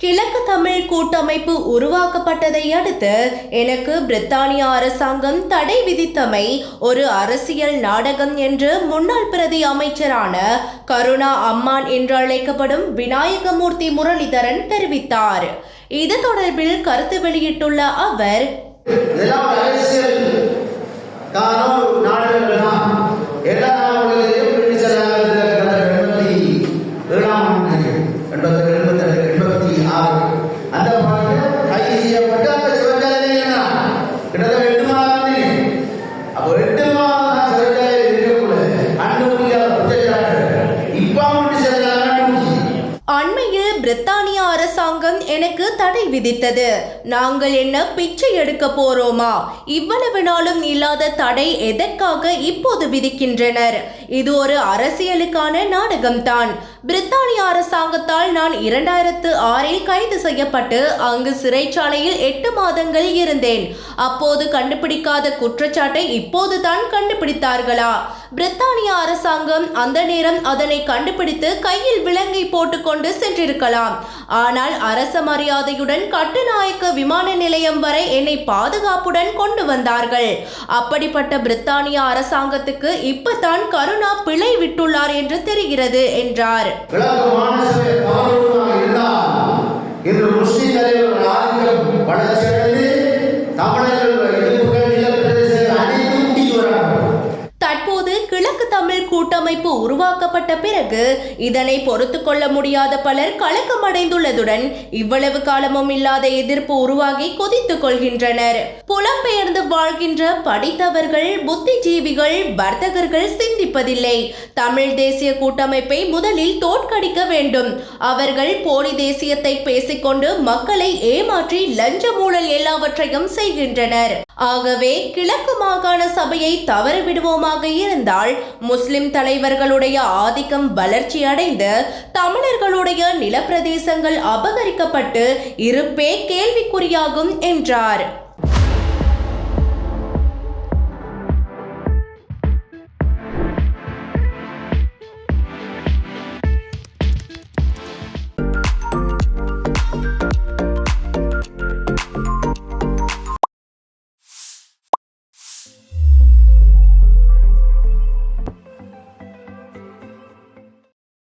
கிழக்கு தமிழ் கூட்டமைப்பு உருவாக்கப்பட்டதை அடுத்து எனக்கு பிரித்தானிய அரசாங்கம் தடை விதித்தமை ஒரு அரசியல் நாடகம் என்று முன்னாள் பிரதி அமைச்சரான கருணா அம்மான் என்று அழைக்கப்படும் விநாயகமூர்த்தி முரளிதரன் தெரிவித்தார். இது தொடர்பில் கருத்து வெளியிட்டுள்ள அவர் பிரித்தானிய அரசாங்கம் எனக்கு தடை விதித்தது. நாங்கள் என்ன பிச்சை எடுக்க போறோமா? இவ்வளவு நாளும் இல்லாத தடை எதற்காக இப்போது விதிக்கின்றனர்? இது ஒரு அரசியலுக்கான நாடகம்தான். பிரித்தானிய அரசாங்கத்தால் நான் இரண்டாயிரத்து ஆறில் கைது செய்யப்பட்டு அங்கு சிறைச்சாலையில் எட்டு மாதங்கள் இருந்தேன். அப்போது கண்டுபிடிக்காத குற்றச்சாட்டை இப்போதுதான் கண்டுபிடித்தார்களா? பிரித்தானிய அரசாங்கம் அந்த நேரம் அதனை கண்டுபிடித்து கையில் விலங்கை போட்டுக்கொண்டு சென்றிருக்கலாம். ஆனால் அரச மரியாதையுடன் கட்டுநாயக்க விமான நிலையம் வரை என்னை பாதுகாப்புடன் கொண்டு வந்தார்கள். அப்படிப்பட்ட பிரித்தானிய அரசாங்கத்துக்கு இப்பதான் கருணா பிழை விட்டுள்ளார் என்று தெரிகிறது என்றார். இன்று முஸ்லிம் தலைவர்கள் ஆதிக்கம் வளர்ச்சியடைந்து கட்டமைப்பு உருவாக்கப்பட்ட பிறகு இதனை பொறுத்து கொள்ள முடியாத பலர் கலக்கமடைந்துள்ளதுடன் இவ்வளவு காலமும் இல்லாத எதிர்ப்பு உருவாகி கொதித்துக் கொள்கின்றனர். புலம்பெயர்ந்து வாழ்கின்ற படித்தவர்கள் புத்திஜீவிகள் வர்த்தகர்கள் சிந்திப்பதில்லை. தமிழ் தேசிய கூட்டமைப்பை முதலில் தோற்கடிக்க வேண்டும். அவர்கள் போலி தேசியத்தை பேசிக்கொண்டு மக்களை ஏமாற்றி லஞ்ச ஊழல் எல்லாவற்றையும் செய்கின்றனர். ஆகவே கிழக்கு மாகாண சபையை தவறவிடுவோமாக இருந்தால் முஸ்லிம் தலைவர்களுடைய ஆதிக்கம் வளர்ச்சி அடைந்து தமிழர்களுடைய நிலப்பிரதேசங்கள் அபகரிக்கப்பட்டு இருப்பே கேள்விக்குறியாகும் என்றார்.